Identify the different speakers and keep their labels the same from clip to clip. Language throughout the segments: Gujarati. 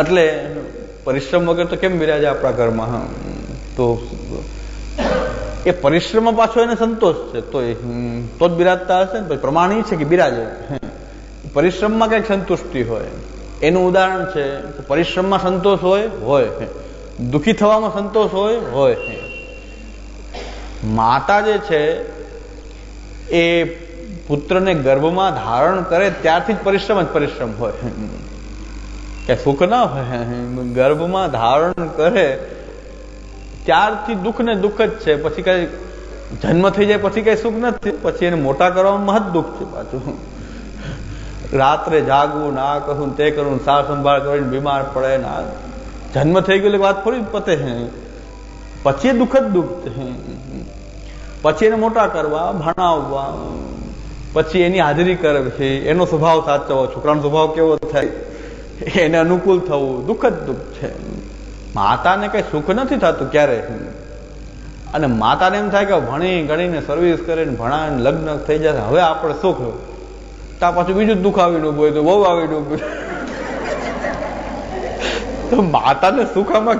Speaker 1: એટલે પરિશ્રમ વગર તો કેમ બિરાજે આપણા ઘરમાં તો એ પરિશ્રમ પાછો એને સંતોષ છે, તો તો જ બિરાજતા હશે ને? પ્રમાણ છે કે બિરાજે પરિશ્રમમાં કંઈક સંતુષ્ટિ હોય. એનું ઉદાહરણ છે પરિશ્રમમાં સંતોષ હોય હોય દુઃખી થવામાં સંતોષ હોય હોય માતા જે છે, એ પુત્રને ગર્ભમાં ધારણ કરે ત્યારથી જ પરિશ્રમ જ પરિશ્રમ હોય. કે સુખ ના હોય, ગર્ભમાં ધારણ કરે ત્યારથી દુઃખ ને દુઃખ જ છે. પછી કઈ જન્મ થઈ જાય, પછી કઈ સુખ નથી. પછી એને મોટા કરવામાં મહદ દુઃખ છે પાછું. રાત્રે જાગવું, ના કહું, તે કરું, સાર સંભાળ કરીને બીમાર પડે, ના. જન્મ થઈ ગયો વાત થોડી પતે હે. પછી દુઃખ જ દુઃખ છે. પછી એને મોટા કરવા, ભણાવવા પછી એની હાજરી કરવી એનો સ્વભાવ સાચવો છોકરાનો સ્વભાવ કેવો થાય, એને અનુકૂળ થવું દુઃખ જ દુઃખ છે. માતાને કઈ સુખ નથી થતું ક્યારે અને માતાને એમ થાય કે ભણી ગણીને સર્વિસ કરીને ભણાવીને લગ્ન થઈ જશે હવે આપણે સુખ ત્યાં પાછું બીજું દુઃખ આવીને ઉભું હોય તો બહુ આવીને ઉભું તો માતાને સુખ આમાં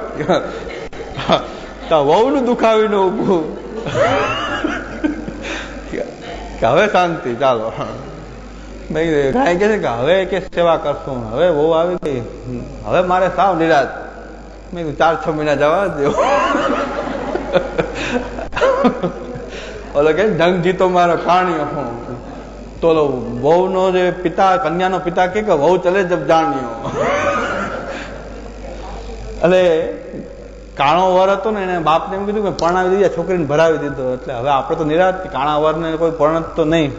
Speaker 1: તો વહુનું દુઃખ આવીને ઉભું. હવે શાંતિ, ચાલો. કઈ કે હવે કે સેવા કરશું? હવે બહુ આવી ગઈ. હવે મારે સાવ નિરાશ. મેં કીધું, ચાર, છ મહિના જવા દો ઓલો કે, જંગ જીતો મારો, કાણિયો હું. તો ઓલો વહુનો જે પિતા, કન્યાનો પિતા કે, વહુ ચલે જબ જાણ્યો. એટલે કાણો વર હતો ને એને બાપને એમ કીધું કે પરણાવી દીધા છોકરીને ભરાવી દીધો. એટલે હવે આપણે તો નિરાશ કાણા વરને કોઈ પરણત તો નહીં.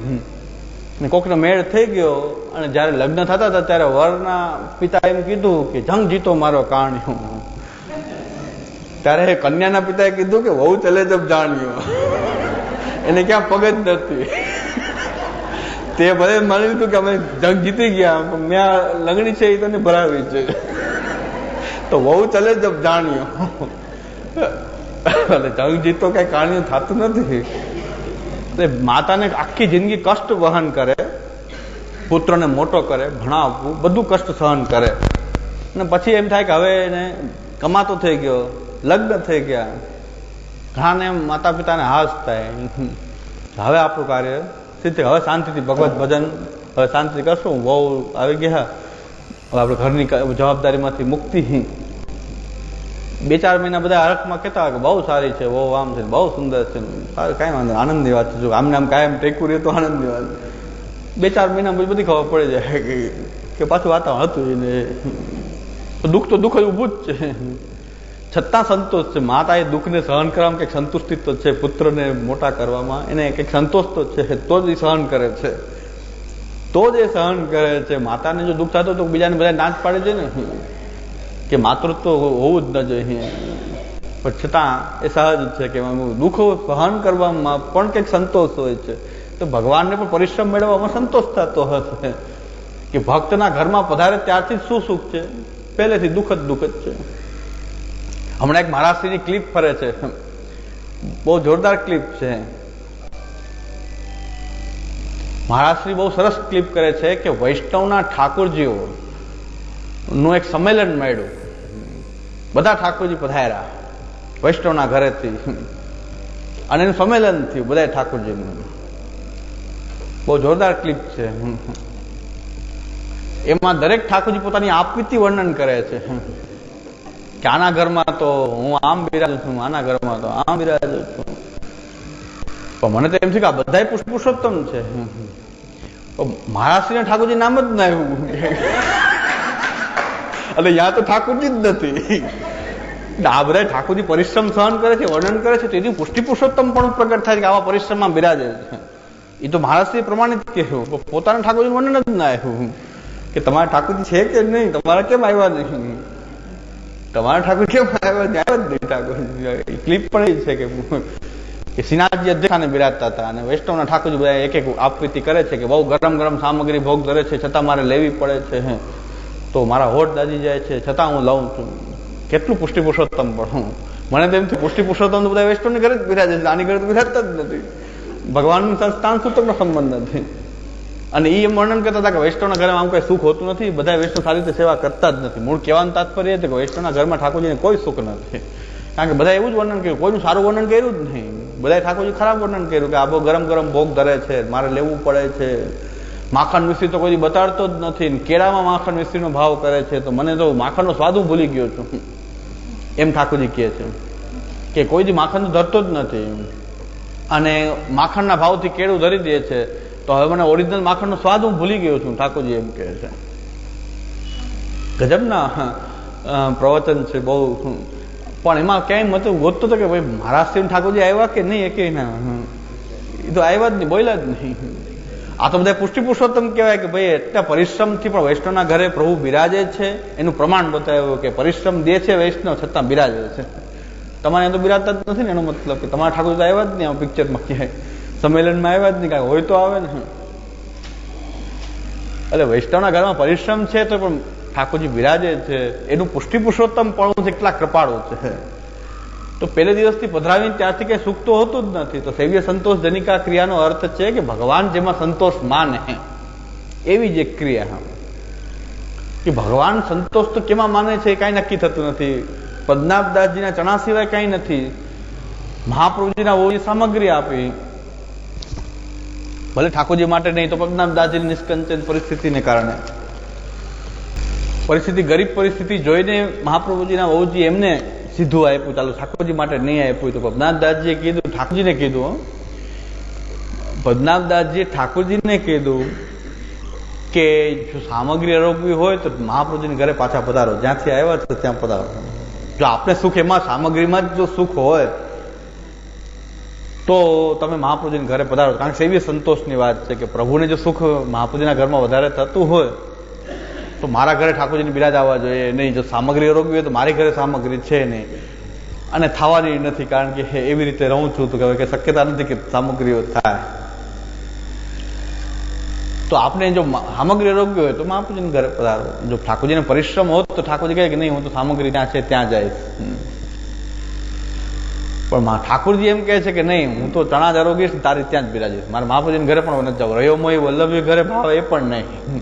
Speaker 1: ને કોકનો મેળ થઈ ગયો અને જ્યારે લગ્ન થતા હતા ત્યારે વરના પિતા એમ કીધું કે જંગ જીતો મારો કાણ્યો. ત્યારે કન્યાના પિતાએ કીધું કે વહુ ચલે જબ જાણ્યો. એને ક્યાં પગ જ નથી. તે ભલે માની લીધું કે અમે જંગ જીતી ગયા. મેં લગ્ન છે એ તને ભરાવી છે. તો વહુ ચલે જબ જાણ્યો. એટલે જંગ તો કઈ કાણ્યું થતું નથી. એટલે માતાને આખી જિંદગી કષ્ટ વહન કરે, પુત્રને મોટો કરે, ભણાવવું, બધું કષ્ટ સહન કરે. અને પછી એમ થાય કે હવે એને કમાતો થઈ ગયો, લગ્ન થઈ ગયા. ઘણાને એમ માતા પિતાને હાશ થાય. હવે આપણું કાર્ય સીધે હવે શાંતિથી ભગવત ભજન, હવે શાંતિથી કરશું. બહુ આવી ગયા. આપણે ઘરની જવાબદારીમાંથી મુક્તિ બે ચાર મહિના બધા હરખમાં કહેતા કે બહુ સારી છે, બહુ આમ છે બહુ સુંદર છે કાંઈ વાંધો આનંદની વાત છે. આમને આમ કાયમ ટેકવું તો આનંદની વાત બે ચાર મહિના પછી બધી ખબર પડી જાય કે પાછું વાતાવરણ હતું એને દુઃખ તો દુઃખ જ ઊભું જ છે. છતાં સંતોષ છે. માતા એ દુઃખને સહન કરવામાં કંઈક સંતુષ્ટિ તો છે, પુત્રને મોટા કરવામાં. એને કંઈક સંતોષ તો છે, તો જ સહન કરે છે. તો જ એ સહન કરે છે. માતાને જો દુઃખ થતું તો બીજાને બધા નાચ પાડે છે ને? કે માતૃત્વ હોવું જ ન જોઈએ. પણ છતાં એ સહજ છે કે દુઃખ સહન કરવામાં પણ કંઈક સંતોષ હોય છે. તો ભગવાનને પણ પરિશ્રમ મેળવવામાં સંતોષ થતો હશે. કે ભક્તના ઘરમાં પધારે ત્યારથી શું સુખ છે? પહેલેથી દુઃખ જ દુઃખ જ છે. હમણાં એક મહારાષ્ટ્રની ક્લિપ ફરે છે. બહુ જોરદાર ક્લિપ છે. મહારાષ્ટ્રી બહુ સરસ ક્લિપ કરે છે કે વૈષ્ણવના ઠાકોરજીઓ નું એક સંમેલન મળ્યું બધા ઠાકોરજી પધાર્યા. વૈષ્ણવના ઘરેથી. અને એનું સંમેલન થયું બધા ઠાકોરજીનું. બહુ જોરદાર ક્લિપ છે. એમાં દરેક ઠાકોરજી પોતાની આપવીથી વર્ણન કરે છે. કે આના ઘરમાં તો હું આમ બિરાજું છું, આના ઘરમાં તો આમ બિરાજું છું. પણ મને તો એમ છે કે આ બધા પુરુષોત્તમ છે. મહારાષ્ટ્રીના ઠાકોરજી નામ જ ના આવ્યું. એટલે યા તો ઠાકોરજી જ નથી. આ બધા ઠાકોરજી પરિશ્રમ સહન કરે છે વર્ણન કરે છે તેથી પુષ્ટિ પુરુષોત્તમ પણ પ્રગટ થાય કે આવા પરિશ્રમમાં બિરાજે છે. એ તો મહારાષ્ટ્રી પ્રમાણિત કહેવું પોતાના ઠાકોરજી વર્ણન જ ના આવ્યું. કે તમારા ઠાકોરજી છે કે નહીં? તમારા કેમ આવ્યા નહીં? તમારા ઠાકોર કેમ આવ્યા? આવ્યા જ નહીં ઠાકોરજી. ક્લિપ પણ એ છે કે કે સિનાજી અધ્યક્ષાને બિરાજતા હતા અને વૈષ્ણવના ઠાકોરજી બધા એક એક આપવીતી કરે છે કે બહુ ગરમ ગરમ સામગ્રી ભોગ ધરે છે, છતાં મારે લેવી પડે છે, હે. તો મારા હોઠ દાજી જાય છે, છતાં હું લઉં છું. કેટલું પુષ્ટિ પુરુષોત્તમ પણ હું મને તો એમથી પુષ્ટિ પુરુષોત્તમ તો બધા વૈષ્ણવની ઘરે જ બિરાજે છે, આની ઘરે તો બિરાજતા જ નથી. ભગવાનનું સંસ્થાન સૂતકનો સંબંધ નથી. અને એ એમ વર્ણન કરતા હતા કે વૈષ્ણવના ઘરમાં આમ કોઈ સુખ હોતું નથી બધા વૈષ્ણવ સારી રીતે સેવા કરતા જ નથી. મૂળ કહેવાનું તાત્પર્ય છે કે વૈષ્ણવના ઘરમાં ઠાકોરજીને કોઈ સુખ નથી. કારણ કે બધા એવું જ વર્ણન કર્યું, કોઈનું સારું વર્ણન કર્યું જ નહીં. બધાએ ઠાકોરજી ખરાબ વર્ણન કર્યું કે આ બહુ ગરમ ગરમ ભોગ ધરે છે, મારે લેવું પડે છે. માખણ મિશ્રી તો કોઈ બતાડતો જ નથી કેળામાં માખણ મિશ્રીનો ભાવ કરે છે તો મને તો માખણનો સ્વાદ હું ભૂલી ગયો છું. એમ ઠાકોરજી કહે છે. કે કોઈ દી માખણ ધરતો જ નથી. અને માખણના ભાવથી કેળું ધરી દે છે, તો હવે મને ઓરિજિનલ માખણનો સ્વાદ હું ભૂલી ગયો છું, ઠાકોરજી એમ કહે છે. ગજબના પ્રવચન છે બહુ. પણ એમાં ક્યાંય મતલબ ગોતતો હતો કે ભાઈ મહારાષ્ટ્રીયન ઠાકોરજી આવ્યા કે નહીં? કે એ તો આવ્યા જ નહીં, બોલ્યા જ નહીં. આ તો બધા પુષ્ટિ પુરુષોત્તમ કહેવાય કે ભાઈ એટલા પરિશ્રમથી પણ વૈષ્ણવના ઘરે પ્રભુ બિરાજે છે. એનું પ્રમાણ બતાવ્યું કે પરિશ્રમ દે છે વૈષ્ણવ, છતાં બિરાજે છે. તમારે એ તો બિરાજતા જ નથી ને એનો મતલબ કે તમારા ઠાકોર તો આવ્યા જ નહીં પિક્ચરમાં ક્યાંય. સંમેલનમાં આવ્યા જ નહીં, કાંઈ હોય તો આવે ને. એટલે વૈષ્ણવના ઘરમાં પરિશ્રમ છે તો પણ ઠાકોરજી બિરાજે છે, એનું પુષ્ટિ પુરુષોત્તમ પણ કેટલા કૃપાળો છે. તો પહેલે દિવસથી પધરાવીને ત્યારથી કઈ સુખ તો હોતું જ નથી. તો સૈવ્ય સંતોષ જનિકા ક્રિયાનો અર્થ છે કે ભગવાન જેમાં સંતોષ માને. એવી જ એક ક્રિયા કે ભગવાન સંતોષ તો કેમાં માને છે એ કાંઈ નક્કી થતું નથી. પદ્મનાભદાસજીના ચણા સિવાય કાંઈ નથી. મહાપ્રભુજીના ઓની સામગ્રી આપી. ભલે ઠાકોરજી માટે નહીં, તો પદ્મનાભદાસજીની નિષ્કંચન પરિસ્થિતિને કારણે. પરિસ્થિતિ, ગરીબ પરિસ્થિતિ જોઈને મહાપ્રભુજીના વહુજી એમને સીધું આપ્યું. ચાલો ઠાકોરજી માટે નહીં આપ્યું તો પદ્મનાભદાસજીએ કીધું, ઠાકોરજીને કીધું, હો. પદ્મનાભદાસજીએ ઠાકોરજીને કીધું કે જો સામગ્રી આરોગવી હોય તો મહાપ્રભુજીને ઘરે પાછા પધારો. જ્યાંથી આવ્યા છો ત્યાં પધારો. જો આપણે સુખ, એમાં સામગ્રીમાં જ જો સુખ હોય તો તમે મહાપ્રભુજીને ઘરે પધારો. કારણ કે એવી સંતોષની વાત છે કે પ્રભુને જો સુખ મહાપ્રભુજીના ઘરમાં વધારે થતું હોય તો મારા ઘરે ઠાકોરજીની બિરાજ આવવા જોઈએ, નહીં, જો સામગ્રી આરોગવી હોય તો મારી ઘરે સામગ્રી છે નહીં. અને થવાની નથી, કારણ કે એવી રીતે રહું છું તો કે શક્યતા નથી કે સામગ્રીઓ થાય. તો આપણે જો સામગ્રી આરોગ્ય હોય તો મહાપ્રભુજીને ઘરે પધારો. જો ઠાકોરજીને પરિશ્રમ હોત તો ઠાકોરજી કહે કે નહીં, હું તો સામગ્રી ત્યાં છે, ત્યાં જઈશ પણ મા- ઠાકોરજી એમ કહે છે કે નહીં, હું તો ચણા જ આરોગીશ તારી ત્યાં જ બિરાજીશ મારે મહાપ્રભુજીને ઘરે પણ જવું રહ્યો મોય વલ્લભી ઘરે, ભાવ એ પણ નહીં.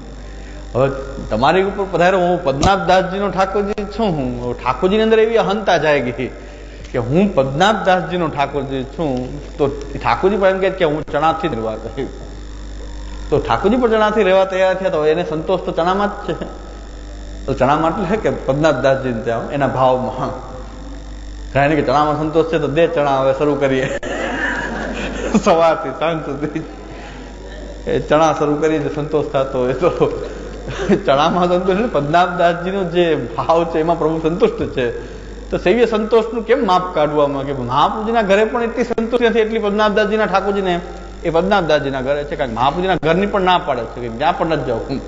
Speaker 1: હવે તમારી ઉપર પધારો હું પદ્મનાભદાસજીનો ઠાકોરજી છું. હું ઠાકોરજીની અંદર એવી અહંતા જાય ગઈ કે હું પદ્મનાભદાસજીનો ઠાકોરજી છું. તો ઠાકોરજી પણ એમ કે હું ચણાથી રહેવા કહ્યું તો ઠાકોરજી પણ ચણાથી રહેવા તૈયાર થયા તો એને સંતોષ તો ચણામાં જ છે. તો ચણામાં એટલે કે પદ્મનાભદાસજી ત્યાં એના ભાવમાં. કારણ કે ચણામાં સંતોષ છે તો દે ચણા, હવે શરૂ કરીએ. સવારથી સાંજ સુધી. ચણા શરૂ કરી સંતોષ થતો એ તો ચણામાં સંતોષ ને પદ્મનાભદાસજીનો જે ભાવ છે, એમાં પ્રભુ સંતુષ્ટ છે. તો સૈવ્ય સંતોષનું કેમ માપ કાઢવામાં કે મહાપ્રભુજીના ઘરે પણ એટલી સંતોષ નથી, એટલી પદ્મનાભદાસજીના ઠાકોરજીને એ પદ્મનાભદાસજીના ઘરે છે. કારણ કે મહાપ્રભુજીના ઘરની પણ ના પાડે છે, કે ત્યાં પણ નથી જાઉં.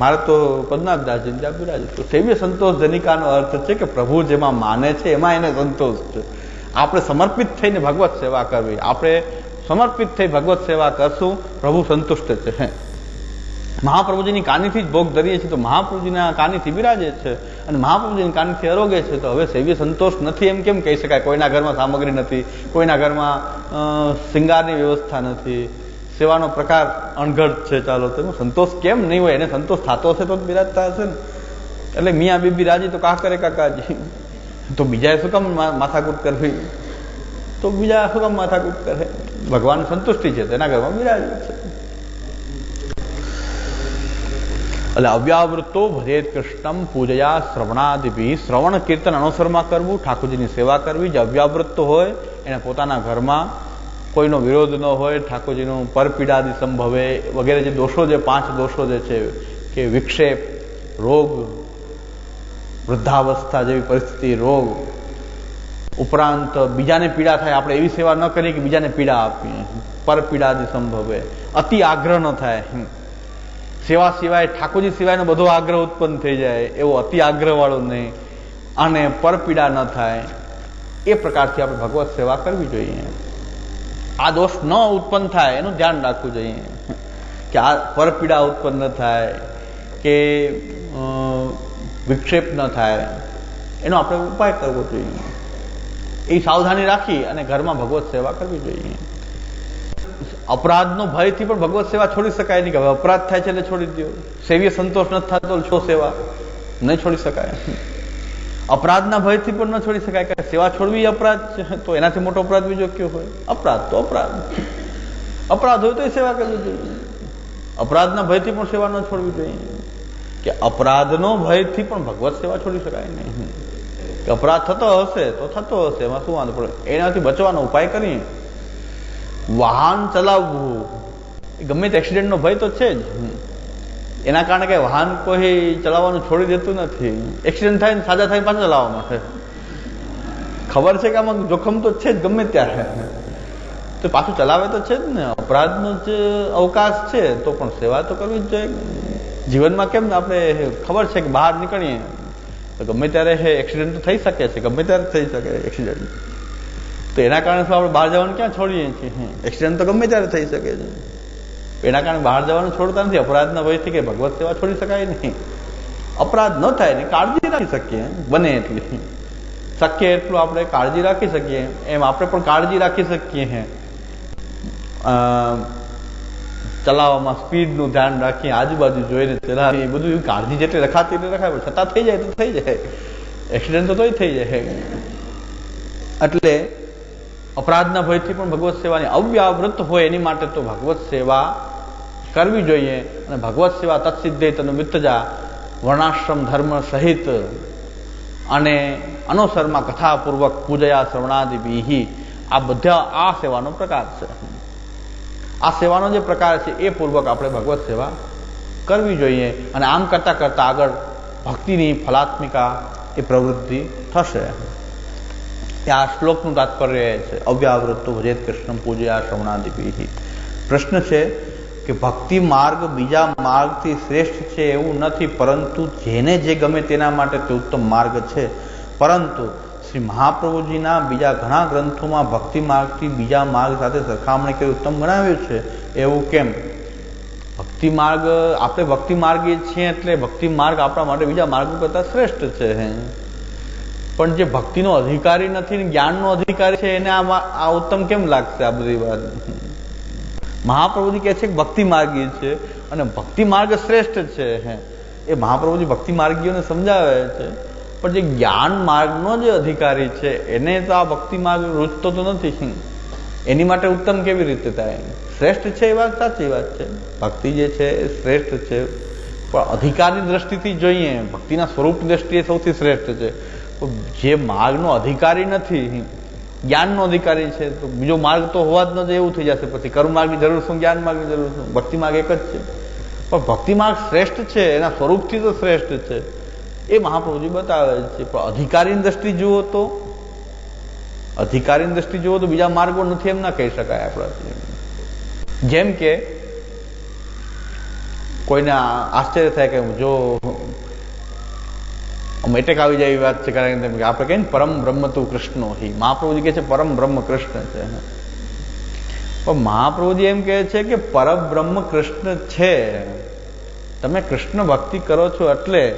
Speaker 1: મારે તો પદ્મનાભદાસજી ત્યાં બિરાજ. તો સૈવ્ય સંતોષ જનિકાનો અર્થ છે કે પ્રભુ જેમાં માને છે, એમાં એને સંતોષ છે. આપણે સમર્પિત થઈને ભગવત સેવા કરવી. આપણે સમર્પિત થઈ ભગવત સેવા કરશું, પ્રભુ સંતુષ્ટ છે. મહાપ્રભુજીની કાનીથી જ ભોગ ધરીએ છીએ, તો મહાપ્રભુજીના કાનીથી બિરાજે છે અને મહાપ્રભુજીની કાનીથી અરોગે છે, તો હવે સૈવ્ય સંતોષ નથી એમ કેમ કહી શકાય? કોઈના ઘરમાં સામગ્રી નથી, કોઈના ઘરમાં શિંગારની વ્યવસ્થા નથી, સેવાનો પ્રકાર અણઘડ છે ચાલો, તો સંતોષ કેમ નહીં હોય? એને સંતોષ થતો હશે તો જ બિરાજતા હશે ને. એટલે મિયા બીબી રાજી તો કા કરે કાકાજી? તો બીજાએ શું કામ માથાકૂટ કરવી? તો બીજા શું કામ માથાકૂટ કરે? ભગવાન સંતુષ્ટિ છે, તેના ઘરમાં બિરાજે છે. એટલે અવ્યાવૃત્તો ભજેત કૃષ્ણમ પૂજયા શ્રવણાદિભી. શ્રવણ કીર્તન અનુસરમાં કરવું, ઠાકોરજીની સેવા કરવી. જે અવ્યાવૃત હોય, એને પોતાના ઘરમાં કોઈનો વિરોધ ન હોય, ઠાકોરજીનું પરપીડાદિ સંભવે વગેરે જે દોષો જે, પાંચ દોષો જે છે કે વિક્ષેપ, રોગ, વૃદ્ધાવસ્થા જેવી પરિસ્થિતિ, રોગ, ઉપરાંત બીજાને પીડા થાય, આપણે એવી સેવા ન કરીએ કે બીજાને પીડા આપીએ. પરપીડાદિ સંભવે. અતિ આગ્રહ ન થાય. સેવા સિવાય, ઠાકોરજી સિવાયનો બધો આગ્રહ ઉત્પન્ન થઈ જાય, એવો અતિ આગ્રહવાળો નહીં. અને પરપીડા ન થાય, એ પ્રકારથી આપણે ભગવત સેવા કરવી જોઈએ. આ દોષ ન ઉત્પન્ન થાય, એનું ધ્યાન રાખવું જોઈએ. કે આ પરપીડા ઉત્પન્ન ન થાય, કે વિક્ષેપ ન થાય, એનો આપણે ઉપાય કરવો જોઈએ. એ સાવધાની રાખી અને ઘરમાં ભગવત સેવા કરવી જોઈએ. અપરાધનો ભયથી પણ ભગવત સેવા છોડી શકાય નહીં કે હવે અપરાધ થાય છે એટલે છોડી દો સેવીએ સંતોષ નથી થતો છો સેવા. નહીં છોડી શકાય. અપરાધના ભયથી પણ ન છોડી શકાય કે સેવા છોડવી અપરાધ છે. તો એનાથી મોટો અપરાધ બીજો કયો હોય? અપરાધ તો અપરાધ. અપરાધ હોય તો એ સેવા કરવી જોઈએ. અપરાધના ભયથી પણ સેવા ન છોડવી જોઈએ. કે અપરાધનો ભયથી પણ ભગવત સેવા છોડી શકાય નહીં. કે અપરાધ થતો હશે તો થતો હશે, એમાં શું વાંધો? પડે એનાથી બચવાનો ઉપાય કરીએ. વાહન ચલાવવું. ગમે તે એક્સિડન્ટનો ભય તો છે જ. એના કારણે કાંઈ વાહન કોઈ ચલાવવાનું છોડી દેતું નથી. એક્સિડન્ટ થાય ને સાજા થાય પાછા ચલાવવા માટે. ખબર છે કે આમાં જોખમ તો છે જ ગમે ત્યારે. તો પાછું ચલાવે તો છે જ ને. અપરાધનો જ અવકાશ છે, તો પણ સેવા તો કરવી જ જોઈએ. જીવનમાં કેમ આપણે ખબર છે કે બહાર નીકળીએ. તો ગમે ત્યારે એક્સિડન્ટ તો થઈ શકે છે. ગમે ત્યારે થઈ શકે એક્સિડન્ટ. તો એના કારણે શું આપણે બહાર જવાનું ક્યાં છોડીએ છીએ? એક્સિડન્ટ તો ગમે ત્યારે થઈ શકે છે. એના કારણે બહાર જવાનું છોડતા નથી. અપરાધના ભયથી કે ભગવત સેવા છોડી શકાય નહીં. અપરાધ ન થાય ને કાળજી રાખી શકીએ. બને એટલી. શક્ય એટલું આપણે કાળજી રાખી શકીએ. એમ આપણે પણ કાળજી રાખી શકીએ હે. ચલાવવામાં સ્પીડનું ધ્યાન રાખી આજુબાજુ જોઈને ચલાવી બધું કાળજી જેટલી રખાતી એટલી રખાય છતાં થઈ જાય તો થઈ જાય. એક્સિડન્ટ તો તોય થઈ જાય એટલે અપરાધના ભયથી પણ ભગવત સેવાની અવ્યાવૃત હોય એની માટે તો ભગવત સેવા કરવી જોઈએ અને ભગવત સેવા તત્સિદ્ધે તનું મિત્તજા વર્ણાશ્રમ ધર્મ સહિત અને અનુસરમાં કથાપૂર્વક પૂજયા શ્રવણાદિ આ બધા આ સેવાનો પ્રકાર છે. આ સેવાનો જે પ્રકાર છે એ પૂર્વક આપણે ભગવત સેવા કરવી જોઈએ અને આમ કરતાં કરતાં આગળ ભક્તિની ફલાત્મિકા એ પ્રવૃત્તિ થશે. આ શ્લોકનું તાત્પર્ય છે. અવ્યાવૃત્તો ભજેત કૃષ્ણ પૂજ્યા શ્રવણાદિપી પ્રશ્ન છે કે ભક્તિ માર્ગ બીજા માર્ગથી શ્રેષ્ઠ છે એવું નથી, પરંતુ જેને જે ગમે તેના માટે તે ઉત્તમ માર્ગ છે. પરંતુ શ્રી મહાપ્રભુજીના બીજા ઘણા ગ્રંથોમાં ભક્તિ માર્ગથી બીજા માર્ગ સાથે સરખામણી કરી ઉત્તમ ગણાવ્યું છે. એવું કેમ? ભક્તિ માર્ગ, આપણે ભક્તિ માર્ગીય છીએ એટલે ભક્તિ માર્ગ આપણા માટે બીજા માર્ગો કરતાં શ્રેષ્ઠ છે. પણ જે ભક્તિનો અધિકારી નથી ને જ્ઞાનનો અધિકારી છે, એને આ ઉત્તમ કેમ લાગશે આ બધી વાત? મહાપ્રભુજી કહે છે કે ભક્તિ માર્ગી છે અને ભક્તિ માર્ગ શ્રેષ્ઠ છે. હે. એ મહાપ્રભુજી ભક્તિ માર્ગીઓને સમજાવે છે. પણ જે જ્ઞાન માર્ગનો જે અધિકારી છે, એને તો આ ભક્તિ માર્ગ રૂચતો તો નથી. એની માટે ઉત્તમ કેવી રીતે થાય? શ્રેષ્ઠ છે એ વાત સાચી વાત છે. ભક્તિ જે છે એ શ્રેષ્ઠ છે. પણ અધિકારની દ્રષ્ટિથી જોઈએ, ભક્તિના સ્વરૂપ દ્રષ્ટિએ સૌથી શ્રેષ્ઠ છે. જે માર્ગનો અધિકારી નથી, જ્ઞાનનો અધિકારી છે, તો બીજો માર્ગ તો હોવા જ નથી એવું થઈ જશે. પછી કર્મ માર્ગની જરૂર શું, જ્ઞાન માર્ગની જરૂર શું? ભક્તિ માર્ગ એક જ છે. પણ ભક્તિ માર્ગ શ્રેષ્ઠ છે, એના સ્વરૂપથી તો શ્રેષ્ઠ છે. એ મહાપ્રભુજી બતાવે છે, પણ અધિકારીની દ્રષ્ટિ જુઓ તો, અધિકારીની દ્રષ્ટિ જુઓ તો બીજા માર્ગો નથી એમ ના કહી શકાય આપણાથી. જેમ કે, કોઈને આશ્ચર્ય થાય કે જો એટેક આવી જાય એવી વાત છે કારણ કે આપણે કહીએ ને, પરમ બ્રહ્મ તું કૃષ્ણો હિ. મહાપ્રભુજી કહે છે, પરમ બ્રહ્મ કૃષ્ણ છે. પણ મહાપ્રભુજી એમ કહે છે કે પરબ્રહ્મ કૃષ્ણ છે. તમે કૃષ્ણ ભક્તિ કરો છો એટલે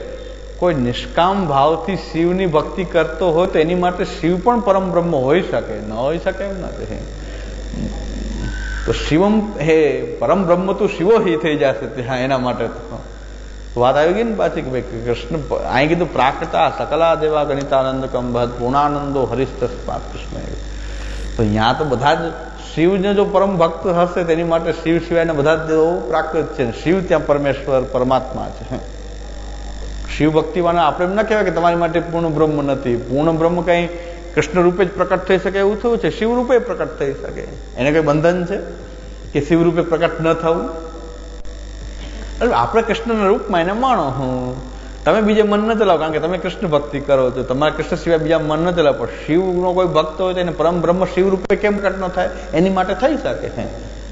Speaker 1: કોઈ નિષ્કામ ભાવથી શિવની ભક્તિ કરતો હોય તો એની માટે શિવ પણ પરમ બ્રહ્મ હોઈ શકે, ન હોઈ શકે એમ નથી. તો શિવમ હે, પરમ બ્રહ્મ તો શિવો હિ થઈ જશે ત્યાં એના માટે તો. વાત આવી ગઈ ને પાછી ભાઈ કૃષ્ણ અહીં કીધું પ્રાકૃતા, સકલા, દેવા ગણિતાનંદ કંભત પૂર્ણાનંદો હરિસ્તસ્માત કૃષ્ણ તો અહીંયા તો બધા જ શિવને જો પરમ ભક્ત હશે તેની માટે શિવ સિવાયના બધા જ પ્રાકૃત છે શિવ ત્યાં પરમેશ્વર, પરમાત્મા છે. શિવ ભક્તિવાના આપણે એમ ના કહેવાય કે તમારી માટે પૂર્ણ બ્રહ્મ નથી. પૂર્ણ બ્રહ્મ કઈ કૃષ્ણ રૂપે જ પ્રકટ થઈ શકે એવું થયું છે? શિવ રૂપે પ્રકટ થઈ શકે. એને કઈ બંધન છે કે શિવ રૂપે પ્રકટ ન થવું? આપણે કૃષ્ણના રૂપમાં એને માણો હું. તમે બીજે મન ન ચલાવો કારણ કે તમે કૃષ્ણ ભક્તિ કરો છો. તમારે કૃષ્ણ સિવાય બીજા મન ન ચલાવો પણ શિવનો કોઈ ભક્ત હોય તો એને પરમ બ્રહ્મ શિવ રૂપે કેમ પ્રકટ ન થાય? એની માટે થઈ શકે છે.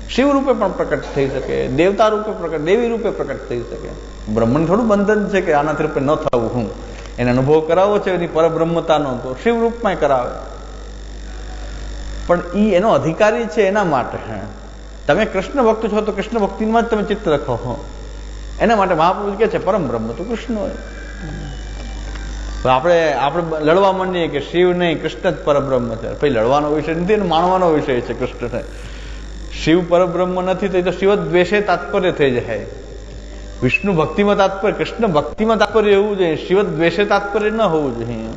Speaker 1: શિવ રૂપે પણ પ્રકટ થઈ શકે. દેવતા રૂપે પ્રકટ દેવી રૂપે પ્રકટ થઈ શકે. બ્રહ્મણ થોડું બંધન છે કે આનાથી રૂપે ન થવું હું. એને અનુભવ કરાવવો છે એની પરબ્રહ્મતાનો. તો શિવ રૂપમાં કરાવે. પણ ઈ એનો અધિકારી છે એના માટે. હે તમે કૃષ્ણ ભક્ત છો તો કૃષ્ણ ભક્તિમાં જ તમે ચિત્ત રખો હો. એના માટે મહાપ્રભુ કે છે, પરમ બ્રહ્મ તો કૃષ્ણ આપણે આપણે લડવા માંડીએ કે શિવ નહીં, કૃષ્ણ જ પરબ્રહ્મ છે. પછી લડવાનો વિષય નથી ને માણવાનો વિષય છે કૃષ્ણને શિવ પરબ્રહ્મ નથી તો એ તો શિવ દ્વેષે તાત્પર્ય થઈ જાય. વિષ્ણુ ભક્તિમાં તાત્પર્ય, કૃષ્ણ ભક્તિમાં તાત્પર્ય એવું જોઈએ શિવ દ્વેષે તાત્પર્ય ન હોવું જોઈએ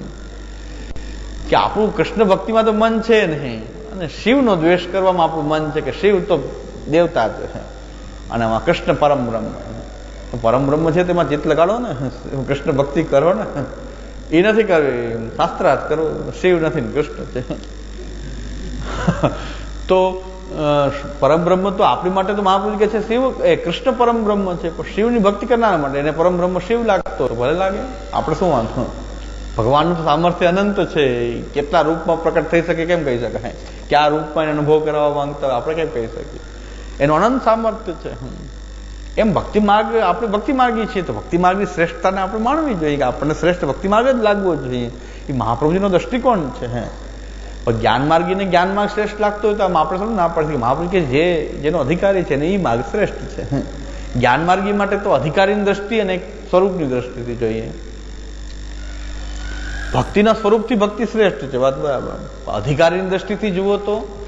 Speaker 1: કે આપણું કૃષ્ણ ભક્તિમાં તો મન છે નહીં. અને શિવનો દ્વેષ કરવામાં આપણું મન છે કે શિવ તો દેવતા છે. અને આમાં કૃષ્ણ પરમ બ્રહ્મ પરમ બ્રહ્મ છે તેમાં ચિત્ત લગાડો ને, કૃષ્ણ ભક્તિ કરો ને. એ નથી કરવી શાસ્ત્રાર્થ કરો, શિવ નથી કૃષ્ણ છે. તો પરમબ્રહ્મ પરમ બ્રહ્મ તો આપણી માટે તો મહાપુરુષ કે છે, શિવ, એ કૃષ્ણ પરમ બ્રહ્મ છે, પણ શિવની ભક્તિ કરનારા માટે એને પરમ બ્રહ્મ શિવ લાગતો ભલે લાગે. આપણે શું વાંધો? ભગવાનનું સામર્થ્ય અનંત છે કેટલા રૂપમાં પ્રકટ થઈ શકે કેમ કહી શકાય? કયા રૂપમાં એને અનુભવ કરાવવા માંગતા હોય, આપણે કેમ કહી શકીએ? એનું અનંત સામર્થ્ય છે. એમ ભક્તિ માર્ગ, આપણે ભક્તિ માર્ગી છીએ તો ભક્તિ માર્ગની શ્રેષ્ઠતાને આપણે માનવી જોઈએ કે આપણને શ્રેષ્ઠ ભક્તિ માર્ગ જ લાગવો જોઈએ. એ મહાપ્રભુજીનો દ્રષ્ટિકોણ છે, હે. પણ જ્ઞાન માર્ગીને જ્ઞાન માર્ગ શ્રેષ્ઠ લાગતો હોય તો આપણે સમજ ના પડશે કે મહાપ્રભુ કે જે, જેનો અધિકારી છે ને એ માર્ગ શ્રેષ્ઠ છે. જ્ઞાન માર્ગી માટે તો અધિકારીની દ્રષ્ટિ અને સ્વરૂપની દ્રષ્ટિથી જોઈએ. ભક્તિના સ્વરૂપથી ભક્તિ શ્રેષ્ઠ છે, વાત બરાબર. અધિકારીની દ્રષ્ટિથી જુઓ તો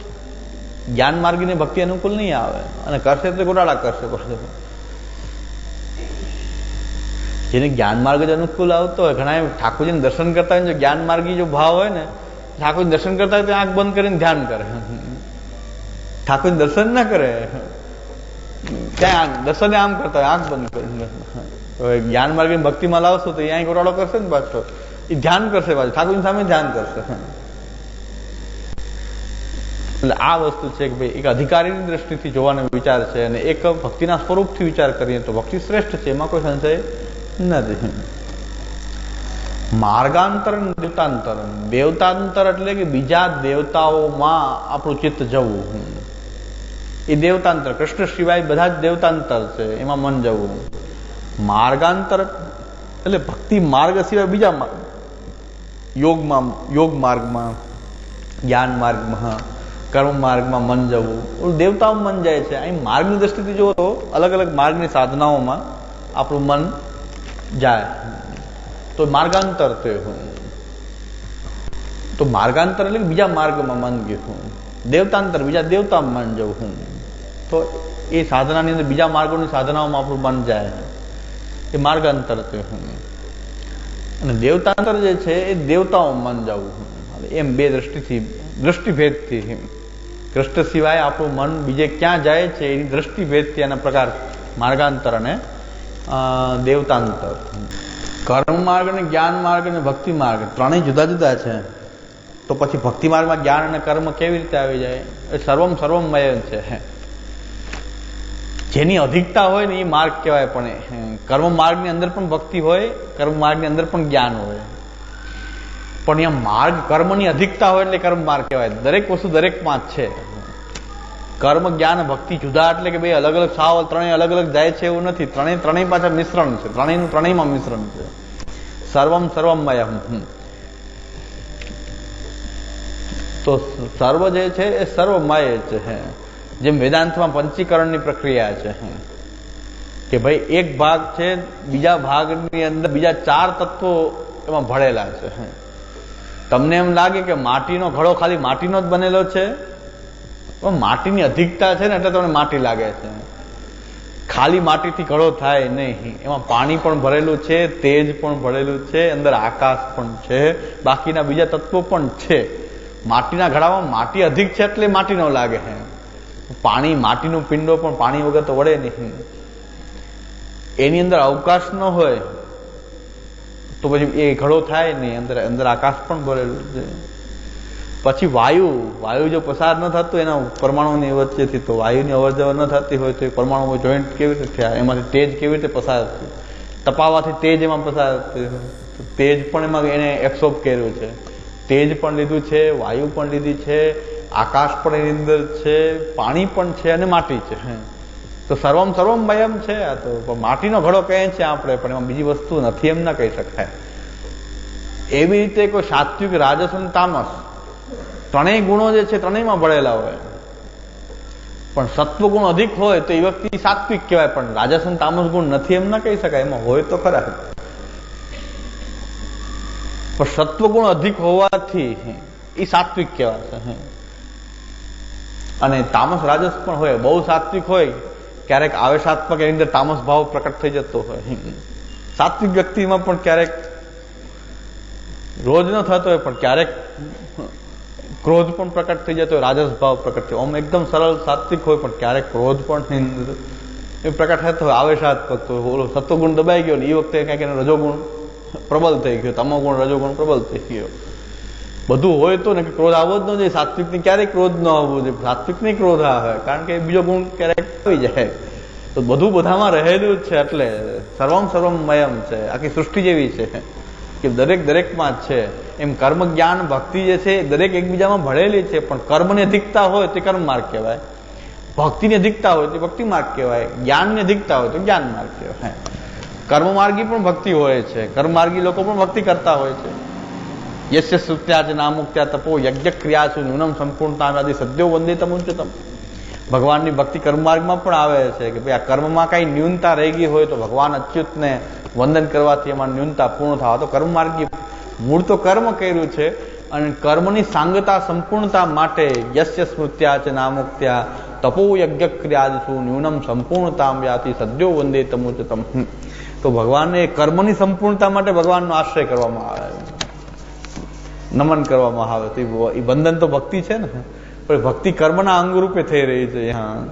Speaker 1: જ્ઞાન માર્ગીને ભક્તિ અનુકૂળ નહીં આવે. અને કરશે તો ગોટાળા કરશે પછી જેને જ્ઞાન માર્ગ જ અનુકૂળ આવતો હોય ઘણા ઠાકોરજીને દર્શન કરતા હોય જો જ્ઞાન માર્ગી જો ભાવ હોય ને, ઠાકોરજી દર્શન કરતા હોય તો આંખ બંધ કરીને ધ્યાન કરે. ઠાકોર દર્શન ના કરે. ત્યાં દર્શન આમ કરતા હોય, આંખ બંધ કરીને. જ્ઞાન માર્ગી ભક્તિમાં લાવશો તો અહીંયા અહીં ગોટાળો કરશે ને પાછો. એ ધ્યાન કરશે પાછું ઠાકોરની સામે ધ્યાન કરશે. એટલે આ વસ્તુ છે કે ભાઈ, એક અધિકારીની દ્રષ્ટિથી જોવાનો વિચાર છે અને એક ભક્તિના સ્વરૂપથી વિચાર કરીએ તો ભક્તિ શ્રેષ્ઠ છે. એમાં કોઈ સંશય નથી. માર્ગાંતર દેવતાંતર દેવતાંતર એટલે કે બીજા દેવતાઓમાં આપણું ચિત્ત જવું. એ દેવતાંતર, કૃષ્ણ સિવાય બધા જ દેવતાંતર છે, એમાં મન જવું. માર્ગાંતર એટલે ભક્તિ માર્ગ સિવાય બીજા માર્ગ. યોગમાં, યોગ માર્ગમાં, જ્ઞાન માર્ગમાં, કર્મ માર્ગમાં મન જવું. દેવતાઓ મન જાય છે. અહીં માર્ગની દ્રષ્ટિથી જુઓ તો અલગ અલગ માર્ગની સાધનાઓમાં આપણું મન જાય તો માર્ગાંતર તે હું. તો માર્ગાંતર એટલે બીજા માર્ગમાં મન ગયું હું. દેવતાંતર, બીજા દેવતામાં મન જવું હું. તો એ સાધનાની અંદર બીજા માર્ગોની સાધનાઓમાં આપણું મન જાય. એ માર્ગાંતર તે હું. અને દેવતાંતર જે છે, એ દેવતાઓમાં મન જવું એમ બે દ્રષ્ટિથી, દ્રષ્ટિભેદથી કૃષ્ણ સિવાય આપણું મન બીજે ક્યાં જાય છે, એની દ્રષ્ટિભેદથી એના પ્રકાર માર્ગાંતર અને દેવતાંતર કર્મ માર્ગ અને જ્ઞાન માર્ગ અને ભક્તિ માર્ગ ત્રણેય જુદા જુદા છે. તો પછી ભક્તિ માર્ગમાં જ્ઞાન અને કર્મ કેવી રીતે આવી જાય? એ સર્વમ સર્વમય છે. જેની અધિકતા હોય ને એ માર્ગ કહેવાય પણ કર્મ માર્ગની અંદર પણ ભક્તિ હોય કર્મ માર્ગની અંદર પણ જ્ઞાન હોય. પણ અહીંયા માર્ગ કર્મની અધિકતા હોય એટલે કર્મ માર્ગ કહેવાય. દરેક વસ્તુ દરેકમાં જ છે. કર્મ, જ્ઞાન, ભક્તિ જુદા, એટલે કે ભાઈ અલગ અલગ સાવ, ત્રણેય અલગ અલગ જાય છે એવું નથી ત્રણેય ત્રણેય પાછા મિશ્રણ છે ત્રણેયનું ત્રણેયમાં મિશ્રણ છે સર્વમ સર્વમય. તો સર્વ જે છે એ સર્વમય છે. જેમ વેદાંતમાં પંચીકરણની પ્રક્રિયા છે. કે ભાઈ એક ભાગ છે, બીજા ભાગની અંદર બીજા ચાર તત્વો એમાં ભળેલા છે. તમને એમ લાગે કે માટીનો ઘડો ખાલી માટીનો જ બનેલો છે પણ માટીની અધિકતા છે ને એટલે તમને માટી લાગે છે. ખાલી માટીથી ઘડો થાય નહીં. એમાં પાણી પણ ભરેલું છે, તેજ પણ ભરેલું છે, અંદર આકાશ પણ છે, બાકીના બીજા તત્વો પણ છે. માટીના ઘડામાં માટી અધિક છે એટલે માટી ન લાગે છે પાણી, માટીનું પિંડો પણ પાણી વગર તો વળે નહીં. એની અંદર અવકાશ ન હોય, તો પછી એ ઘડો થાય નહીં. અંદર અંદર આકાશ પણ ભરેલું છે. પછી વાયુ વાયુ જો પસાર ન થતું, એના પરમાણુની વચ્ચેથી તો વાયુની અવર જવર ન થતી હોય તો એ પરમાણુ જોઈન્ટ કેવી રીતે થયા? એમાંથી તેજ કેવી રીતે પસાર તપાવવાથી તેજ એમાં પસાર તેજ પણ એમાં એને એબ્સોર્બ કર્યું છે. તેજ પણ લીધું છે, વાયુ પણ લીધી છે, આકાશ પણ એની અંદર છે, પાણી પણ છે અને માટી છે. તો સર્વમ સર્વમ મયમ છે આ તો. માટીનો ઘડો કહે છે આપણે, પણ એમાં બીજી વસ્તુ નથી એમ ના કહી શકાય. એવી રીતે કોઈ સાત્વિક રાજસ અને તામસ ત્રણેય ગુણો જે છે ત્રણેયમાં ભળેલા હોય. પણ સત્વગુણ અધિક હોય તો એ વ્યક્તિ સાત્વિક કહેવાય, પણ રાજસ અને તામસ ગુણ નથી એમ ના કહી શકાય, એમાં હોય તો ખરા. પણ સત્વગુણ અધિક હોવાથી એ સાત્વિક કહેવાશે અને તામસ રાજસ પણ હોય, બહુ સાત્વિક હોય, ક્યારેક આવેશાત્મક એની અંદર તામસ ભાવ પ્રકટ થઈ જતો હોય સાત્વિક વ્યક્તિમાં પણ ક્યારેક રોજ ન થતો હોય, પણ ક્યારેક ક્રોધ પણ પ્રકટ થઈ જતો હોય રાજસ ભાવ પ્રકટ થયો. આમ એકદમ સરળ સાત્વિક હોય, પણ ક્યારેક ક્રોધ પણ એ પ્રકટ થતો હોય આવેશાત્મક તો ઓલો સત્વગુણ દબાઈ ગયો ને એ વખતે ક્યાંક એનો રજોગુણ પ્રબલ થઈ ગયો. તમોગુણ, રજોગુણ પ્રબલ થઈ ગયો. બધું હોય તો ને ક્રોધ આવવો જ ન જોઈએ. સાત્વિકને ક્યારેય ક્રોધ ન આવવો જોઈએ. સાત્વિકને ક્રોધ આવે કારણ કે બીજો ગુણ ક્યારેક આવી જાય. તો બધું બધામાં રહેલું જ છે, એટલે સર્વમ સર્વમ મયમ છે. આખી સૃષ્ટિ જેવી છે. કે દરેક દરેકમાં જ છે. એમ કર્મ, જ્ઞાન, ભક્તિ જે છે દરેક એકબીજામાં ભળેલી છે, પણ કર્મને અધિકતા હોય તે કર્મ માર્ગ કહેવાય. ભક્તિને અધિકતા હોય તે ભક્તિ માર્ગ કહેવાય. જ્ઞાનને અધિકતા હોય તો જ્ઞાન માર્ગ કહેવાય. કર્મ માર્ગી પણ ભક્તિ હોય છે. કર્મ માર્ગી લોકો પણ ભક્તિ કરતા હોય છે. યશ્ય સુત્યા જ નામુક્ત્યા તપો યજ્ઞ ક્રિયા છે ન્યૂનમ સંપૂર્ણતા આદિ સદ્યો વંદે તમુંચતમ ભગવાનની ભક્તિ કર્મ માર્ગમાં પણ આવે છે કે ભાઈ આ કર્મમાં કઈ ન્યૂનતા રહી ગઈ હોય તો ભગવાન અચ્યુતને વંદન કરવાથી એમાં ન્યૂનતા પૂર્ણ થવા તો કર્મમાર્ગી મૂળ તો કર્મ કર્યું છે અને કર્મની સાંગતા સંપૂર્ણતા માટે યસ્ય સ્મૃત્યા છે નામુક્ત્યા તપો યજ્ઞ ક્રિયાદિશુ ન્યૂનમ સંપૂર્ણતામ વ્યાથી સદ્યો વંદે તમુચતમ તો ભગવાનને કર્મની સંપૂર્ણતા માટે ભગવાનનો આશ્રય કરવામાં આવે. નમન કરવામાં આવે. તો એ બંધન તો ભક્તિ છે ને. પણ ભક્તિ કર્મના અંગ રૂપે થઈ રહી છે, હા.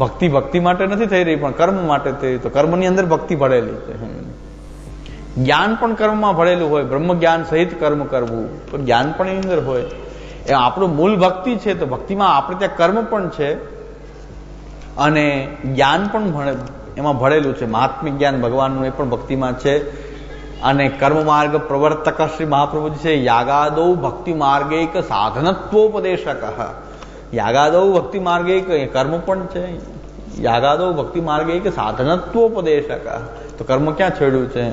Speaker 1: ભક્તિ ભક્તિ માટે નથી થઈ રહી, પણ કર્મ માટે થઈ તો કર્મની અંદર ભક્તિ ભળેલી છે જ્ઞાન પણ કર્મમાં ભળેલું હોય બ્રહ્મ જ્ઞાન સહિત કર્મ કરવું. પણ જ્ઞાન પણ એની અંદર હોય. એ આપણું મૂળ ભક્તિ છે, તો ભક્તિમાં આપણે ત્યાં કર્મ પણ છે, અને જ્ઞાન પણ એમાં ભળેલું છે. મહાત્મિક જ્ઞાન ભગવાનનું એ પણ ભક્તિમાં છે. અને કર્મ માર્ગ પ્રવર્તક શ્રી મહાપ્રભુજી છે યાગાદો ભક્તિ માર્ગે એક સાધનત્વોપદેશક યાગાદો ભક્તિ એક કર્મ પણ છે યાગાદો ભક્તિ માર્ગે એક સાધનત્વોપદેશક તો કર્મ ક્યાં છેડ્યું છે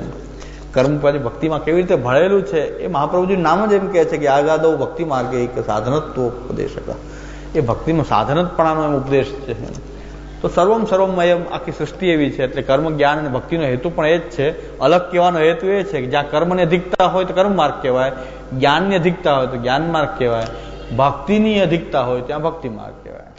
Speaker 1: કર્મ પછી ભક્તિમાં કેવી રીતે ભળેલું છે એ મહાપ્રભુજી નામ જ એમ કહે છે કે યાગાદો ભક્તિ માર્ગે એક સાધનત્વોપદેશક એ ભક્તિમાં સાધનતપણાનો એમ ઉપદેશ છે તો સર્વમ સર્વમયમ આખી સૃષ્ટિ એવી છે. એટલે કર્મ, જ્ઞાન અને ભક્તિનો હેતુ પણ એ જ છે. અલગ કહેવાનો હેતુ એ છે કે જ્યાં કર્મની અધિકતા હોય તો કર્મ માર્ગ કહેવાય. જ્ઞાનની અધિકતા હોય તો જ્ઞાન માર્ગ કહેવાય. ભક્તિની અધિકતા હોય ત્યાં ભક્તિ માર્ગ કહેવાય.